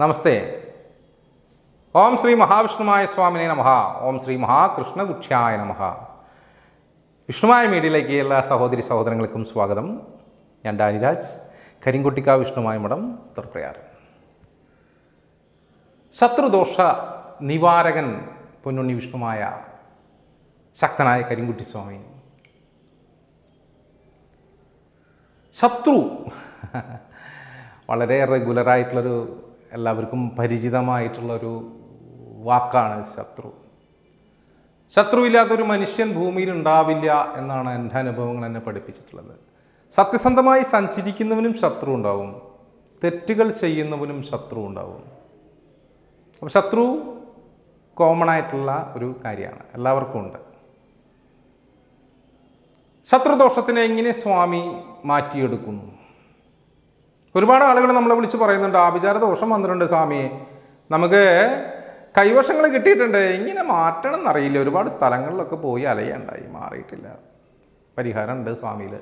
നമസ്തേ. ഓം ശ്രീ മഹാവിഷ്ണുമായ സ്വാമിനെ നമഹ ഓം ശ്രീ മഹാകൃഷ്ണ മഹാകൃഷ്ണഗുക്ഷായ നമഹ വിഷ്ണുമായ മീഡിയയിലേക്ക് എല്ലാ സഹോദരി സഹോദരങ്ങൾക്കും സ്വാഗതം. ഞാൻ ഡാനിരാജ് കരിങ്കുട്ടിക്ക വിഷ്ണുമായ മഠം തൃപ്രയാർ. ശത്രുദോഷ നിവാരകൻ പൊന്നുണ്ണി വിഷ്ണുമായ ശക്തനായ കരിങ്കുട്ടി സ്വാമി. ശത്രു. വളരെ റെഗുലറായിട്ടുള്ളൊരു എല്ലാവർക്കും പരിചിതമായിട്ടുള്ളൊരു വാക്കാണ് ശത്രു. ശത്രുവില്ലാത്തൊരു മനുഷ്യൻ ഭൂമിയിൽ ഉണ്ടാവില്ല എന്നാണ് എന്റെ അനുഭവങ്ങൾ എന്നെ പഠിപ്പിച്ചിട്ടുള്ളത്. സത്യസന്ധമായി സഞ്ചരിക്കുന്നവനും ശത്രു ഉണ്ടാവും. തെറ്റുകൾ ചെയ്യുന്നവനും ശത്രു ഉണ്ടാവും. അപ്പോൾ ശത്രു കോമൺ ആയിട്ടുള്ള ഒരു കാര്യമാണ്. എല്ലാവർക്കും ഉണ്ട്. ശത്രുദോഷത്തിനെ എങ്ങനെ സ്വാമി മാറ്റിയെടുക്കുന്നു? ഒരുപാട് ആളുകൾ നമ്മളെ വിളിച്ച് പറയുന്നുണ്ട് ആഭിചാര ദോഷം വന്നിട്ടുണ്ട് സ്വാമി. നമുക്ക് കൈവശങ്ങൾ കിട്ടിയിട്ടുണ്ട്. ഇങ്ങനെ മാറ്റണം എന്നറിയില്ല. ഒരുപാട് സ്ഥലങ്ങളിലൊക്കെ പോയി അലയുണ്ടായി മാറിയിട്ടില്ല. പരിഹാരമുണ്ട് സ്വാമിയിൽ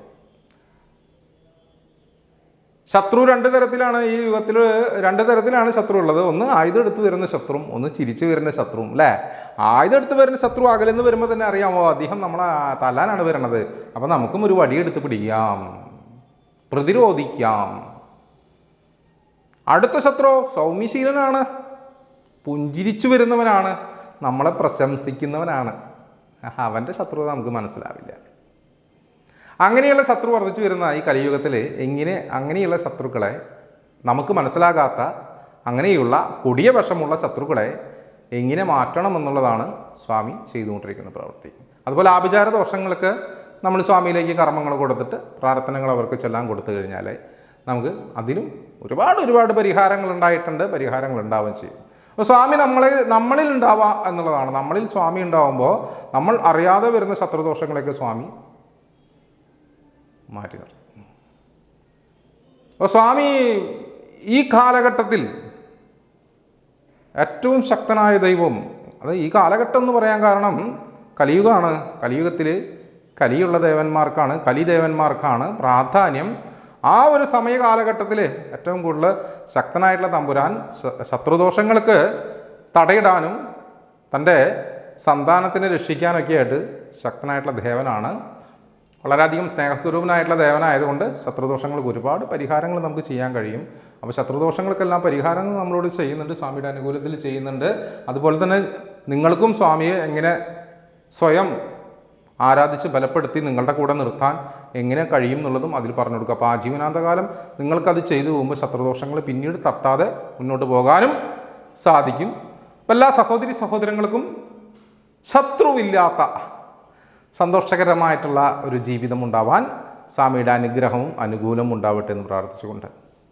ശത്രു രണ്ട് തരത്തിലാണ് ഈ യുഗത്തിൽ രണ്ട് തരത്തിലാണ് ശത്രു ഉള്ളത്. ഒന്ന് ആയുധം എടുത്ത് വരുന്ന ശത്രുവും ഒന്ന് ചിരിച്ചു വരുന്ന ശത്രുവും അല്ലേ? ആയുധം എടുത്ത് വരുന്ന ശത്രു അകലെന്ന് വരുമ്പോൾ തന്നെ അറിയാമോ അദ്ദേഹം നമ്മളെ തല്ലാനാണ് വരുന്നത് അപ്പം നമുക്കും ഒരു വടിയെടുത്ത് പിടിക്കാം. പ്രതിരോധിക്കാം. അടുത്ത ശത്രു സൗമ്യശീലനാണ്. പുഞ്ചിരിച്ചു വരുന്നവനാണ്. നമ്മളെ പ്രശംസിക്കുന്നവനാണ്. അവന്റെ ശത്രുത നമുക്ക് മനസ്സിലാവില്ല. അങ്ങനെയുള്ള ശത്രു വർദ്ധിച്ചു വരുന്ന ഈ കലിയുഗത്തിൽ എങ്ങനെ അങ്ങനെയുള്ള ശത്രുക്കളെ നമുക്ക് മനസ്സിലാകാത്ത അങ്ങനെയുള്ള കൊടിയ വിഷമുള്ള ശത്രുക്കളെ എങ്ങനെ മാറ്റണം എന്നുള്ളതാണ് സ്വാമി ചെയ്തുകൊണ്ടിരിക്കുന്ന പ്രവൃത്തി. അതുപോലെ ആഭിചാര ദോഷങ്ങൾക്ക് നമ്മൾ സ്വാമിയിലേക്ക് കർമ്മങ്ങൾ കൊടുത്തിട്ട് പ്രാർത്ഥനകൾ അവർക്ക് ചെല്ലാൻ കൊടുത്തു കഴിഞ്ഞാൽ നമുക്ക് അതിനും ഒരുപാട് ഒരുപാട് പരിഹാരങ്ങൾ ഉണ്ടായിട്ടുണ്ട് പരിഹാരങ്ങൾ ഉണ്ടാവുകയും ചെയ്യും. അപ്പോൾ സ്വാമി നമ്മളിൽ നമ്മളിൽ ഉണ്ടാവുക എന്നുള്ളതാണ്. നമ്മളിൽ സ്വാമി ഉണ്ടാവുമ്പോൾ നമ്മൾ അറിയാതെ വരുന്ന ശത്രുദോഷങ്ങളൊക്കെ സ്വാമി മാറ്റി നിർത്തും അപ്പോൾ സ്വാമി ഈ കാലഘട്ടത്തിൽ ഏറ്റവും ശക്തനായ ദൈവം അത് ഈ കാലഘട്ടം എന്ന് പറയാൻ കാരണം കലിയുഗമാണ്. കലിയുഗത്തിൽ കലിയുള്ള ദേവന്മാർക്കാണ് കലിദേവന്മാർക്കാണ് പ്രാധാന്യം ആ ഒരു സമയ കാലഘട്ടത്തിൽ ഏറ്റവും കൂടുതൽ ശക്തനായിട്ടുള്ള തമ്പുരാൻ ശത്രുദോഷങ്ങൾക്ക് തടയിടാനും തന്റെ സന്താനത്തിനെ രക്ഷിക്കാനൊക്കെ ആയിട്ട് ശക്തനായിട്ടുള്ള ദേവനാണ്. വളരെയധികം സ്നേഹസ്വരൂപനായിട്ടുള്ള ദേവനായതുകൊണ്ട് ശത്രുദോഷങ്ങൾക്ക് ഒരുപാട് പരിഹാരങ്ങൾ നമുക്ക് ചെയ്യാൻ കഴിയും. അപ്പോൾ ശത്രുദോഷങ്ങൾക്കെല്ലാം പരിഹാരങ്ങൾ നമ്മളോട് ചെയ്യുന്നുണ്ട് സ്വാമിയുടെ അനുകൂലത്തിൽ ചെയ്യുന്നുണ്ട്. അതുപോലെ തന്നെ നിങ്ങൾക്കും സ്വാമിയെ എങ്ങനെ സ്വയം ആരാധിച്ച് ബലപ്പെടുത്തി നിങ്ങളുടെ കൂടെ നിർത്താൻ എങ്ങനെ കഴിയും എന്നുള്ളതും അതിൽ പറഞ്ഞു കൊടുക്കുക. അപ്പോൾ ആജീവനാന്തകാലം നിങ്ങൾക്കത് ചെയ്തു പോകുമ്പോൾ ശത്രുദോഷങ്ങൾ പിന്നീട് തട്ടാതെ മുന്നോട്ട് പോകാനും സാധിക്കും. അപ്പം എല്ലാ സഹോദരി സഹോദരങ്ങൾക്കും ശത്രുവില്ലാത്ത സന്തോഷകരമായിട്ടുള്ള ഒരു ജീവിതം ഉണ്ടാവാൻ സ്വാമിയുടെ അനുഗ്രഹവും അനുകൂലവും ഉണ്ടാവട്ടെ എന്ന് പ്രാർത്ഥിച്ചുകൊണ്ട്